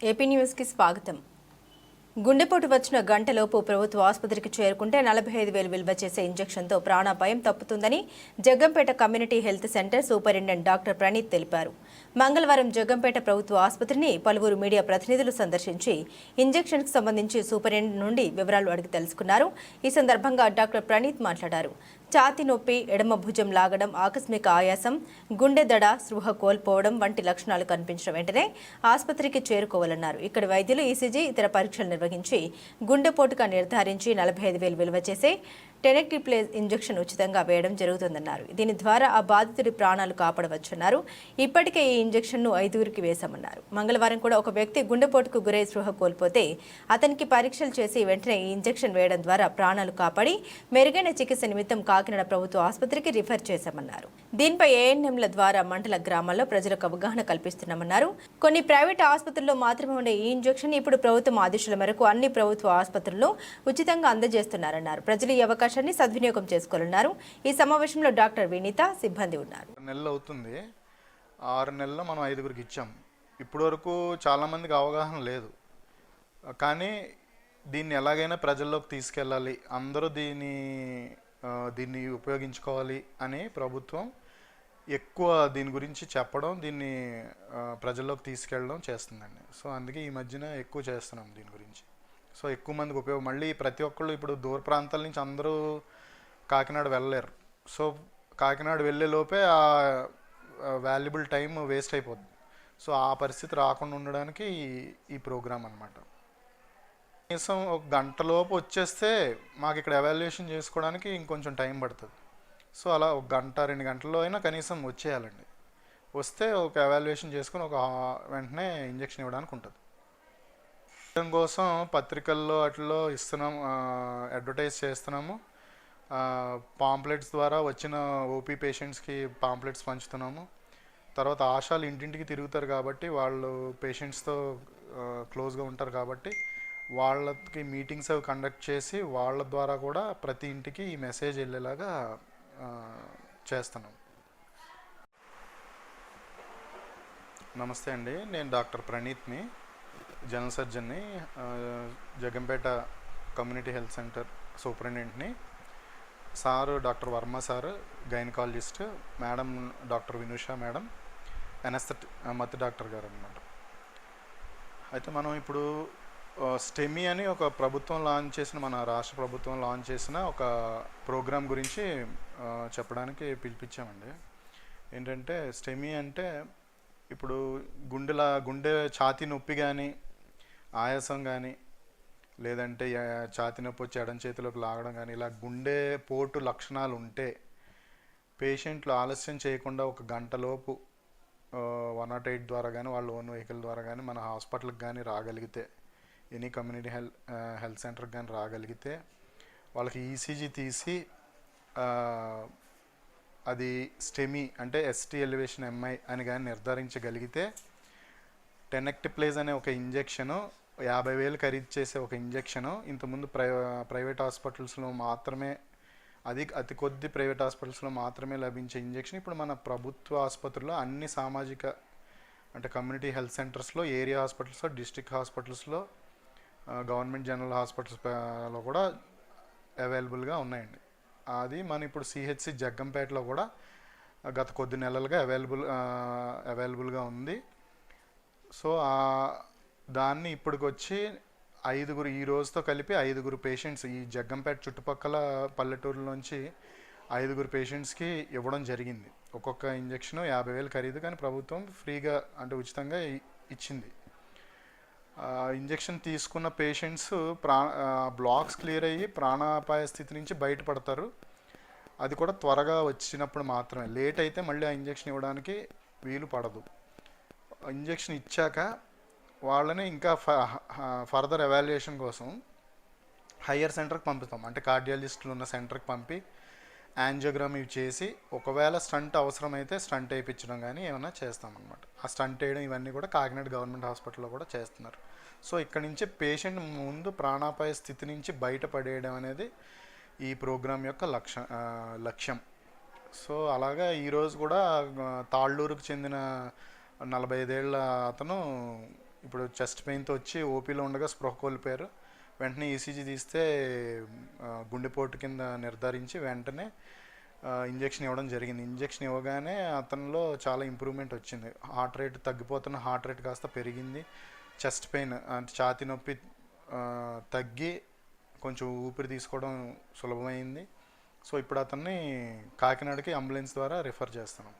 AP న్యూస్కి స్వాగతం. గుండెపోటు వచ్చిన గంటలోపు ప్రభుత్వ ఆసుపత్రికి చేరుకుంటే నలభై ఐదు వేలు విలువ చేసే ఇంజెక్షన్తో ప్రాణాపాయం తప్పుతుందని Jaggampeta community health centre superintendent doctor Praneeth తెలిపారు. మంగళవారం జగ్గంపేట ప్రభుత్వ ఆసుపత్రిని పలువురు మీడియా ప్రతినిధులు సందర్శించి ఇంజెక్షన్కు సంబంధించి సూపరింటెండెంట్ నుండి వివరాలు అడిగి తెలుసుకున్నారు. ఈ సందర్భంగా డాక్టర్ ప్రణీత్ మాట్లాడారు. ఛాతి నొప్పి ఎడమ భుజం లాగడం ఆకస్మిక ఆయాసం గుండె దడ స్పృహ కోల్పోవడం వంటి లక్షణాలు కనిపించిన వెంటనే ఆసుపత్రికి చేరుకోవాలన్నారు. ఇక్కడ వైద్యులు ఈసీజీ ఇతర పరీక్షలు నిర్వహించి గుండెపోటుగా నిర్ధారించి నలభై ఐదు వేలు విలువ చేసే టెనెక్టిప్లేజ్ ఇంజెక్షన్ ఉచితంగా వేయడం జరుగుతుందన్నారు. దీని ద్వారా ఆ బాధితుడి ప్రాణాలు కాపాడవచ్చన్నారు. ఇప్పటికే ఈ ఇంజెక్షన్ను ఐదుగురికి వేశామన్నారు. మంగళవారం కూడా ఒక వ్యక్తి గుండెపోటుకు గురై స్పృహ కోల్పోతే అతనికి పరీక్షలు చేసి వెంటనే ఈ ఇంజెక్షన్ వేయడం ద్వారా ప్రాణాలు కాపాడి మెరుగైన చికిత్స నిమిత్తం కాకినాడ ప్రభుత్వ ఆసుపత్రికి రిఫర్ చేశామన్నారు. దీనిపై ఏఎన్ఎంల ద్వారా మండల గ్రామాల్లో ప్రజలకు అవగాహన కల్పిస్తున్నామన్నారు. కొన్ని ప్రైవేట్ ఆసుపత్రుల్లో మాత్రమే ఉండే ఈ ఇంజెక్షన్ ఇప్పుడు ప్రభుత్వం ఆదేశాల మేరకు అన్ని ప్రభుత్వ ఆసుపత్రుల్లో ఉచితంగా అందజేస్తున్నారన్నారు. ప్రజలు ఈ అవకాశాన్ని సద్వినియోగం చేసుకోనున్నారు ఈ సమావేశంలో డాక్టర్ వినీత సిబ్బంది ఉన్నారు. నెలలు అవుతుంది. ఆరు నెలల్లో మనం ఐదుగురికి ఇచ్చాం. ఇప్పటి వరకు చాలామందికి అవగాహన లేదు. కానీ దీన్ని ఎలాగైనా ప్రజల్లోకి తీసుకెళ్ళాలి. అందరూ దీన్ని దీన్ని ఉపయోగించుకోవాలి అని ప్రభుత్వం ఎక్కువ దీని గురించి చెప్పడం దీన్ని ప్రజల్లోకి తీసుకెళ్ళడం చేస్తుందండి. సో అందుకే ఈ మధ్యన ఎక్కువ చేస్తున్నాం దీని గురించి. సో ఎక్కువ మందికి ఉపయోగం. మళ్ళీ ప్రతి ఒక్కళ్ళు ఇప్పుడు దూర ప్రాంతాల నుంచి అందరూ కాకినాడ వెళ్ళలేరు. సో కాకినాడ వెళ్ళే లోపే ఆ వాల్యుబుల్ టైం వేస్ట్ అయిపోద్ది. సో ఆ పరిస్థితి రాకుండా ఉండడానికి ఈ- ప్రోగ్రాం ప్రోగ్రామ్ అనమాట కనీసం ఒక గంటలోపు వచ్చేస్తే మాకు ఇక్కడ ఎవాల్యుయేషన్ చేసుకోవడానికి ఇంకొంచెం టైం పడుతుంది. సో అలా ఒక గంట రెండు గంటల్లో అయినా కనీసం వచ్చేయాలండి. వస్తే ఒక ఎవాల్యుయేషన్ చేసుకుని ఒక వెంటనే ఇంజెక్షన్ ఇవ్వడానికి ఉంటుంది. కోసం పత్రికల్లో అట్లో ఇస్తున్నాం అడ్వర్టైజ్ చేస్తున్నాము. పాంప్లెట్స్ ద్వారా వచ్చిన ఓపీ పేషెంట్స్కి పాంప్లెట్స్ పంచుతున్నాము. తర్వాత ఆశాలు ఇంటింటికి తిరుగుతారు కాబట్టి వాళ్ళు పేషెంట్స్తో క్లోజ్గా ఉంటారు కాబట్టి వాళ్ళకి మీటింగ్స్ అవి కండక్ట్ చేసి వాళ్ళ ద్వారా కూడా ప్రతి ఇంటికి ఈ మెసేజ్ వెళ్ళేలాగా చేస్తున్నాం. నమస్తే అండి నేను డాక్టర్ ప్రణీత్ని. జనరల్ సర్జన్ని Jaggampeta community health centre సూపరింటెండెంట్ని sir doctor Varma sir gynaecologist madam doctor Vinusha madam anaesthetist doctor గారు అనమాట అయితే మనం ఇప్పుడు స్టెమి స్టెమీ అని ఒక ప్రభుత్వం లాంచ్ చేసిన మన రాష్ట్ర ప్రభుత్వం లాంచ్ చేసిన ఒక ప్రోగ్రాం గురించి చెప్పడానికి పిలిపించామండి. ఏంటంటే స్టెమీ అంటే ఇప్పుడు గుండెల గుండె ఛాతీ నొప్పి కానీ ఆయాసం కానీ లేదంటే ఛాతి ఛాతీ నొప్పి వచ్చి ఎడం చేతిలోకి లాగడం కానీ ఇలా గుండె పోటు లక్షణాలు ఉంటే పేషెంట్లు ఆలస్యం చేయకుండా ఒక గంటలోపు వన్ నాట్ ఎయిట్ ద్వారా కానీ వాళ్ళ ఓన్ వెహికల్ ద్వారా కానీ మన హాస్పిటల్కి కానీ రాగలిగితే ఎనీ కమ్యూనిటీ హెల్త్ హెల్త్ సెంటర్కి కానీ రాగలిగితే వాళ్ళకి ఈసీజీ తీసి అది స్టెమీ అంటే ఎస్టీ ఎలివేషన్ ఎంఐ అని కానీ నిర్ధారించగలిగితే టెనెక్టిప్లేజ్ అనే ఒక ఇంజెక్షను యాభై వేలు ఖరీదు చేసే ఒక ఇంజెక్షను ఇంతకుముందు ప్రై ప్రైవేట్ హాస్పిటల్స్లో మాత్రమే అది అతి కొద్ది ప్రైవేట్ హాస్పిటల్స్లో మాత్రమే లభించే ఇంజెక్షన్. ఇప్పుడు మన ప్రభుత్వ ఆసుపత్రుల్లో అన్ని సామాజిక అంటే కమ్యూనిటీ హెల్త్ సెంటర్స్లో ఏరియా హాస్పిటల్స్లో డిస్ట్రిక్ట్ హాస్పిటల్స్లో గవర్నమెంట్ జనరల్ హాస్పిటల్స్లో కూడా అవైలబుల్గా ఉన్నాయండి. అది మన ఇప్పుడు సిహెచ్సి జగ్గంపేటలో కూడా గత కొద్ది నెలలుగా అవైలబుల్ అవైలబుల్గా ఉంది. సో ఆ దాన్ని ఇప్పటికొచ్చి ఐదుగురు ఈ రోజుతో కలిపి ఐదుగురు పేషెంట్స్ ఈ జగ్గంపేట చుట్టుపక్కల పల్లెటూరులోంచి ఐదుగురు పేషెంట్స్కి ఇవ్వడం జరిగింది. ఒక్కొక్క ఇంజెక్షన్ యాభై వేలు ఖరీదు కానీ ప్రభుత్వం ఫ్రీగా అంటే ఉచితంగా ఇచ్చింది. ఇంజక్షన్ ఇంజెక్షన్ తీసుకున్న పేషెంట్స్ ప్రా బ్లాక్స్ క్లియర్ అయ్యి ప్రాణాపాయ స్థితి నుంచి బయటపడతారు. అది కూడా త్వరగా వచ్చినప్పుడు మాత్రమే. లేట్ అయితే మళ్ళీ ఆ ఇంజెక్షన్ ఇవ్వడానికి వీలు పడదు. ఇంజెక్షన్ ఇచ్చాక వాళ్ళని ఇంకా ఫర్దర్ ఎవాల్యుయేషన్ కోసం హయ్యర్ సెంటర్కి పంపుతాం అంటే కార్డియాలజిస్టులు ఉన్న సెంటర్కి పంపి యాంజియోగ్రామ్ ఇవి చేసి ఒకవేళ స్టంట్ అవసరమైతే స్టంట్ వేయించడం కానీ ఏమైనా చేస్తామన్నమాట. ఆ స్టంట్ వేయడం ఇవన్నీ కూడా కాకినాడ గవర్నమెంట్ హాస్పిటల్లో కూడా చేస్తున్నారు. సో ఇక్కడ నుంచి పేషెంట్ ముందు ప్రాణాపాయ స్థితి నుంచి బయటపడేయడం అనేది ఈ ప్రోగ్రాం యొక్క లక్ష్య లక్ష్యం. సో అలాగా ఈరోజు కూడా తాళ్ళూరుకు చెందిన నలభై ఐదేళ్ళ అతను ఇప్పుడు చెస్ట్ పెయిన్తో వచ్చి ఓపీలో ఉండగా స్పృహ కోల్పోయారు. వెంటనే ఈసీజీ తీస్తే గుండెపోటు కింద నిర్ధారించి వెంటనే ఇంజెక్షన్ ఇవ్వడం జరిగింది. ఇంజెక్షన్ ఇవ్వగానే అతనిలో చాలా ఇంప్రూవ్మెంట్ వచ్చింది. హార్ట్ రేట్ తగ్గిపోతున్న హార్ట్ రేట్ కాస్త పెరిగింది. చెస్ట్ పెయిన్ అంటే ఛాతి నొప్పి తగ్గి కొంచెం ఊపిరి తీసుకోవడం సులభమైంది. సో ఇప్పుడు అతన్ని కాకినాడకి అంబులెన్స్ ద్వారా రిఫర్ చేస్తున్నాం.